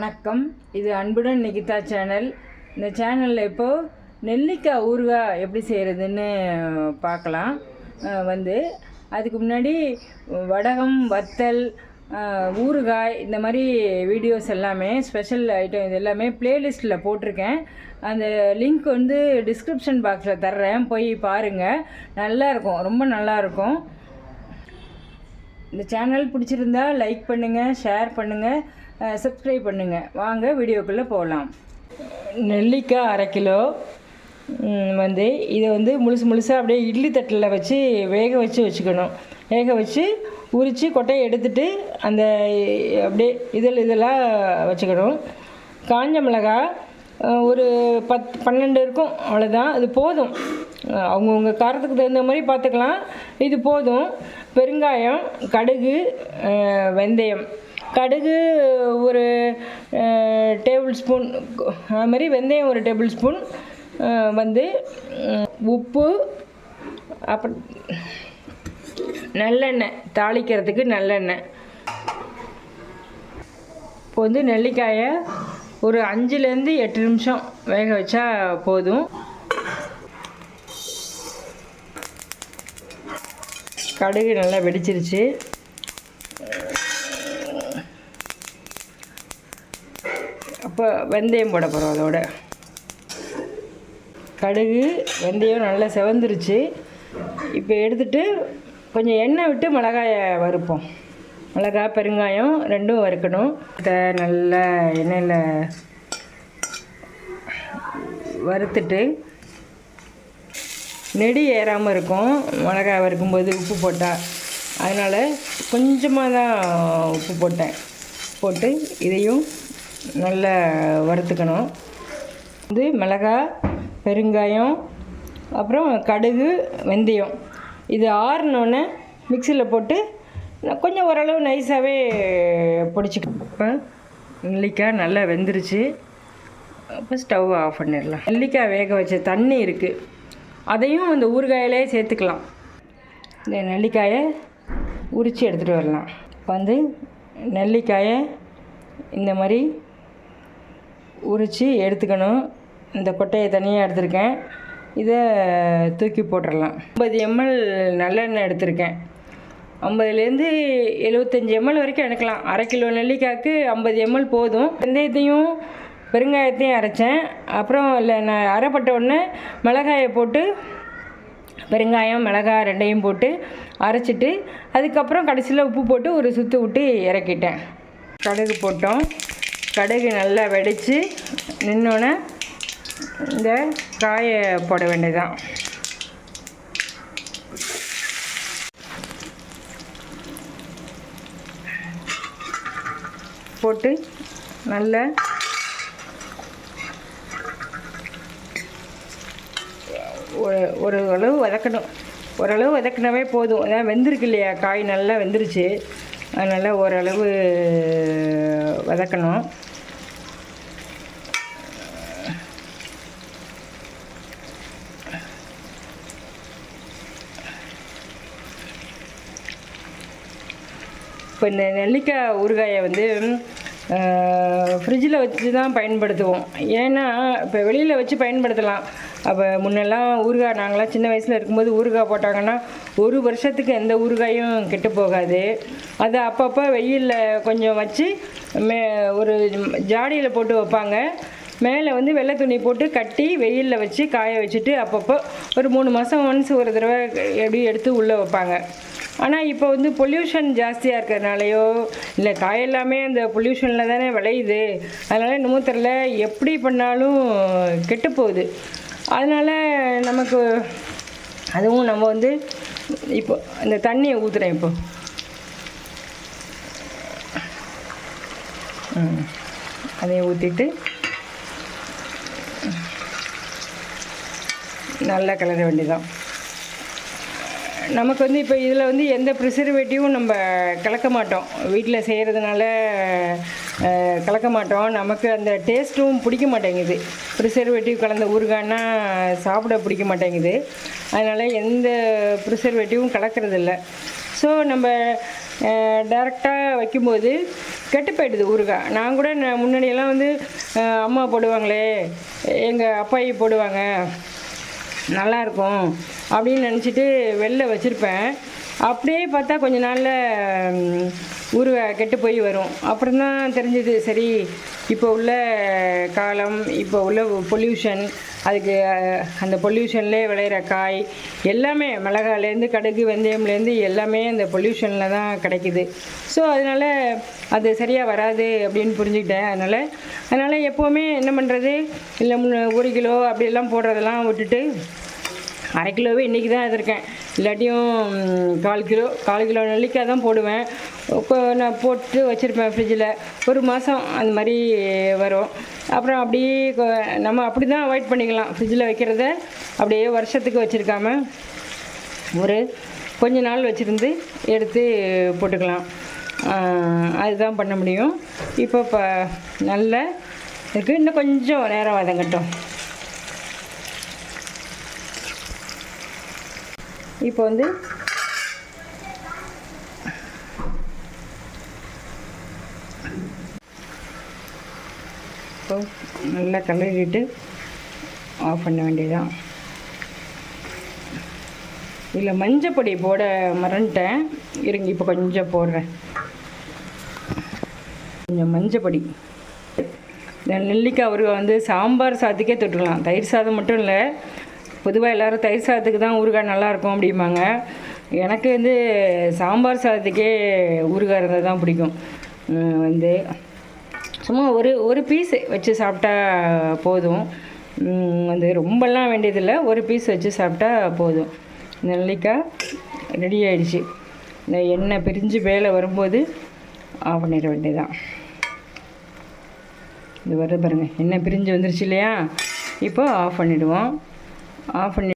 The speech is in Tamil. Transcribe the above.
வணக்கம். இது அன்புடன் நிகிதா சேனல். இந்த சேனலில் இப்போது நெல்லிக்காய் ஊறுகாய் எப்படி செய்கிறதுன்னு பார்க்கலாம் வந்து அதுக்கு முன்னாடி வடகம் வத்தல் ஊறுகாய் இந்த மாதிரி வீடியோஸ் எல்லாமே ஸ்பெஷல் ஐட்டம் இது எல்லாமே ப்ளேலிஸ்ட்டில் போட்டிருக்கேன். அந்த லிங்க் வந்து டிஸ்கிரிப்ஷன் பாக்ஸில் தர்றேன். போய் பாருங்கள் நல்லாயிருக்கும் ரொம்ப நல்லாயிருக்கும் இந்த சேனல் பிடிச்சிருந்தா லைக் பண்ணுங்கள் ஷேர் பண்ணுங்கள் சப்ஸ்கிரைப் பண்ணுங்கள் வாங்க வீடியோக்குள்ளே போகலாம் நெல்லிக்காய் அரை கிலோ. வந்து இதை வந்து முழுசு முழுசாக அப்படியே இட்லி தட்டில் வச்சு வேக வச்சு வச்சுக்கணும். வேக வச்சு உரித்து கொட்டையை எடுத்துட்டு அந்த அப்படியே இதழ் இதெல்லாம் வச்சுக்கணும். காஞ்ச மிளகா ஒரு பத் பன்னெண்டு இருக்கும் அவ்வளோதான் அது போதும். அவங்கவுங்க காரத்துக்கு தகுந்த மாதிரி பார்த்துக்கலாம். இது போதும். பெருங்காயம் கடுகு வெந்தயம். கடுகு ஒரு டேபிள் ஸ்பூன் அது மாதிரி வெந்தயம் ஒரு டேபிள் ஸ்பூன் வந்து உப்பு அப்புறம் நல்லெண்ணெய் தாளிக்கிறதுக்கு நல்லெண்ணெய். இப்போ வந்து நெல்லிக்காயை ஒரு அஞ்சுலேருந்து எட்டு நிமிஷம் வேக வச்சா போதும். கடுகு நல்லா வெடிச்சிருச்சு. அப்போ வெந்தயம் போட போகிறோம் அதோட. கடுகு வெந்தயம் நல்லா செவந்துருச்சு. இப்போ எடுத்துட்டு கொஞ்சம் எண்ணெய் விட்டு மிளகாயை வறுப்போம். மிளகாய் பெருங்காயம் ரெண்டும் வறுக்கணும். இதை நல்லா எண்ணெயில் வறுத்துட்டு நெடி ஏறாமல் இருக்கும். மிளகாய் வறுக்கும்போது உப்பு போட்டால் அதனால் கொஞ்சமாக தான் உப்பு போட்டேன். போட்டு இதையும் நல்லா வறுத்துக்கணும். இது மிளகாய் பெருங்காயம் அப்புறம் கடுகு வெந்தயம். இது ஆறினோடனே மிக்சியில் போட்டு நான் கொஞ்சம் ஓரளவு நைஸாகவே பிடிச்சிக்கப்பேன் நெல்லிக்காய் நல்லா வெந்துருச்சு. அப்போ ஸ்டவ் ஆஃப் பண்ணிடலாம். நெல்லிக்காய் வேக வச்ச தண்ணி இருக்குது அதையும் அந்த ஊறுகாயிலே சேர்த்துக்கலாம். இந்த நெல்லிக்காயை உரித்து எடுத்துகிட்டு வரலாம். இப்போ வந்து நெல்லிக்காயை இந்த மாதிரி உரித்து எடுத்துக்கணும். இந்த கொட்டையை தனியாக எடுத்திருக்கேன். இதை தூக்கி போட்டுடலாம் ஐம்பது எம்எல் நல்லெண்ணெய் எடுத்திருக்கேன். ஐம்பதுலேருந்து எழுபத்தஞ்சி எம்எல் வரைக்கும் எடுக்கலாம். அரை கிலோ நெல்லிக்காய்க்கு ஐம்பது எம்எல் போதும். வெந்தயத்தையும் பெருங்காயத்தையும் அரைச்சேன். அப்புறம் இல்லை நான் அரைப்பட்ட உடனே மிளகாயை போட்டு பெருங்காயம் மிளகாய் ரெண்டையும் போட்டு அரைச்சிட்டு அதுக்கப்புறம் கடைசியில் உப்பு போட்டு ஒரு சுற்று விட்டு இறக்கிட்டேன். கடுகு போட்டோம். கடுகு நல்லா வெடித்து நின்னோடனே இந்த காயை போட வேண்டியதான் போட்டு நல்லா ஒரு ஒரு அளவு வதக்கணும். ஓரளவு வதக்கினாவே போதும். அதான் வெந்திருக்கு இல்லையா? காய் நல்லா வெந்துருச்சு. அதனால் ஓரளவு வதக்கணும். இப்போ இந்த நெல்லிக்காய் ஊறுகாயை வந்து ஃப்ரிட்ஜில் வச்சு தான் பயன்படுத்துவோம். ஏன்னா இப்போ வெளியில் வச்சு பயன்படுத்தலாம். அப்போ முன்னெல்லாம் ஊறுகாய் நாங்களாம் சின்ன வயசில் இருக்கும்போது ஊறுகாய் போட்டாங்கன்னா ஒரு வருஷத்துக்கு எந்த ஊறுகாயும் கெட்டு போகாது. அதை அப்பப்போ வெயிலில் கொஞ்சம் வச்சு மே ஒரு ஜாடியில் போட்டு வைப்பாங்க. மேலே வந்து வெள்ளை துணி போட்டு கட்டி வெயிலில் வச்சு காய வச்சுட்டு அப்பப்போ ஒரு மூணு மாதம் ஒன்ஸ் ஒரு தடவை எப்படி எடுத்து உள்ளே வைப்பாங்க. ஆனால் இப்போ வந்து பொல்யூஷன் ஜாஸ்தியாக இருக்கிறதுனாலையோ இல்லை காய் எல்லாமே அந்த பொல்யூஷனில் தானே விளையுது. அதனால் இன்னமும் தெரில எப்படி பண்ணாலும் கெட்டு போகுது. அதனால் நமக்கு அதுவும் நம்ம வந்து இப்போ அந்த தண்ணியை ஊற்றுறேன் இப்போ. ம் அதையும் ஊற்றிட்டு நல்லா கிளற வேண்டியதான் நமக்கு வந்து இப்போ இதில் வந்து எந்த ப்ரிசர்வேட்டிவும் நம்ம கலக்க மாட்டோம். வீட்டில் செய்கிறதுனால கலக்க மாட்டோம். நமக்கு அந்த டேஸ்ட்டும் பிடிக்க மாட்டேங்குது. ப்ரிசர்வேட்டிவ் கலந்த ஊறுகாய்னா சாப்பிட பிடிக்க மாட்டேங்குது. அதனால் எந்த ப்ரிசர்வேட்டிவும் கலக்கிறதில்ல. ஸோ நம்ம டேரெக்டாக வைக்கும்போது கெட்டு போயிடுது ஊறுகாய். நான் கூட முன்னாடியெல்லாம் வந்து அம்மா போடுவாங்களே எங்கள் அப்பாயி போடுவாங்க. நல்லாயிருக்கும் அப்படின்னு நினச்சிட்டு வெளில வச்சுருப்பேன். அப்படியே பார்த்தா கொஞ்ச நாளில் ம், கெட்டு போய் வரும். அப்புறம் தான் தெரிஞ்சது சரி இப்போ உள்ள காலம் இப்போ உள்ள பொல்யூஷன் அதுக்கு அந்த பொல்யூஷன்லேயே விளையிற காய் எல்லாமே மிளகாலேருந்து கடுகு வெந்தயம்லேருந்து எல்லாமே அந்த பொல்யூஷனில் தான் கிடைக்குது. ஸோ அதனால் அது சரியாக வராது அப்படின்னு புரிஞ்சுக்கிட்டேன். அதனால் அதனால் எப்போவுமே என்ன பண்ணுறது இல்லை முன்ன ஒரு கிலோ அப்படியெல்லாம் போடுறதெல்லாம் விட்டுட்டு அரை கிலோவே இன்றைக்கி தான் எடுத்திருக்கேன் இல்லாட்டியும் கால் கிலோ கால் கிலோ நெல்லிக்காய் தான் போடுவேன். நான் போட்டு வச்சுருப்பேன் ஃப்ரிட்ஜில் ஒரு மாதம் அந்த மாதிரி வரும். அப்புறம் அப்படியே நம்ம அப்படி தான் அவாய்ட் பண்ணிக்கலாம். ஃப்ரிட்ஜில் வைக்கிறத அப்படியே வருஷத்துக்கு வச்சுருக்காம ஒரு கொஞ்ச நாள் வச்சுருந்து எடுத்து போட்டுக்கலாம். அதுதான் பண்ண முடியும். இப்போ இப்போ நல்ல இருக்குது இன்னும் கொஞ்சம் நேரம் வதங்கட்டும் இப்போ வந்து இப்போ நல்லா கலரிட்டு ஆஃப் பண்ண வேண்டியதான் இதில் மஞ்சப்பொடி போட மறந்துட்டேன். இருங்க இப்போ கொஞ்சம் போடுறேன். கொஞ்சம் மஞ்சப்பொடி. இந்த நெல்லிக்காய் ஒரு வந்து சாம்பார் சாதத்துக்கே தொட்டுக்கலாம். தயிர் சாதம் மட்டும் இல்லை பொதுவாக எல்லோரும் தயிர் சாதத்துக்கு தான் ஊறுகாய் நல்லாயிருக்கும் அப்படிம்பாங்க. எனக்கு வந்து சாம்பார் சாதத்துக்கே ஊறுகாய் இருந்தால் தான் பிடிக்கும். வந்து சும்மா ஒரு ஒரு பீஸ் வச்சு சாப்பிட்டா போதும். வந்து ரொம்பலாம் வேண்டியதில்லை. ஒரு பீஸ் வச்சு சாப்பிட்டா போதும். நெல்லிக்காய் ரெடி ஆயிடுச்சு. இந்த எண்ணெய் பிரிஞ்சு மேலே வரும்போது ஆஃப் பண்ணிட வேண்டியதான் இது வருது பாருங்கள் எண்ணெய் பிரிஞ்சு வந்துருச்சு இல்லையா? இப்போ ஆஃப் பண்ணிவிடுவோம் ஆஃப் பண்ணி